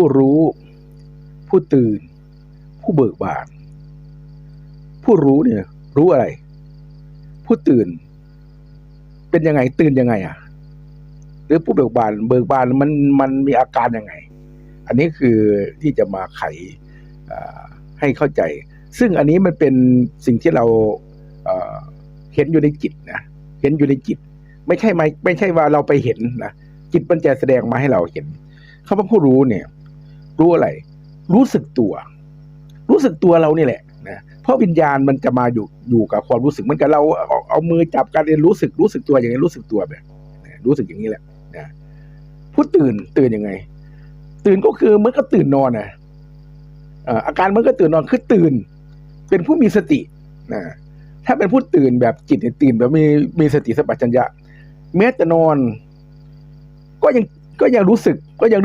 ผู้รู้ ผู้ตื่น ผู้เบิกบาน ผู้รู้เนี่ย รู้อะไร ผู้ตื่น เป็นยังไง ตื่นยังไงอะ หรือผู้เบิกบาน เบิกบานมันมันมีอาการยังไง อันนี้คือที่จะมาไขให้เข้าใจ ซึ่งอันนี้มันเป็นสิ่งที่เราเอ่อเห็นอยู่ในจิตนะ เห็นอยู่ในจิต ไม่ใช่ไม่ไม่ใช่ว่าเราไปเห็นนะจิตมันจะแสดงมาให้เราเห็นคำว่าผู้รู้เนี่ย รู้อะไร รู้สึกตัว รู้สึกตัวเรานี่แหละนะเพราะวิญญาณมันจะมาอยู่อยู่กับความรู้สึกเหมือนกับเราเอาเอามือจับกันเรียนรู้สึกรู้สึกตัวอย่างนี้รู้สึกตัวแบบรู้สึกอย่างนี้แหละนะผู้ตื่นตื่นยังไง ตื่นก็คือมือนกับตื่นนอนนะอ่ออาการมันก็ตื่นนอนคือตื่น เป็นผู้มีสตินะถ้าเป็นผู้ตื่นแบบจิตตื่นแบบมีมีสติสัมปชัญญะแม้จะนอน ก็ยังก็ยังรู้สึกก็ยังรู้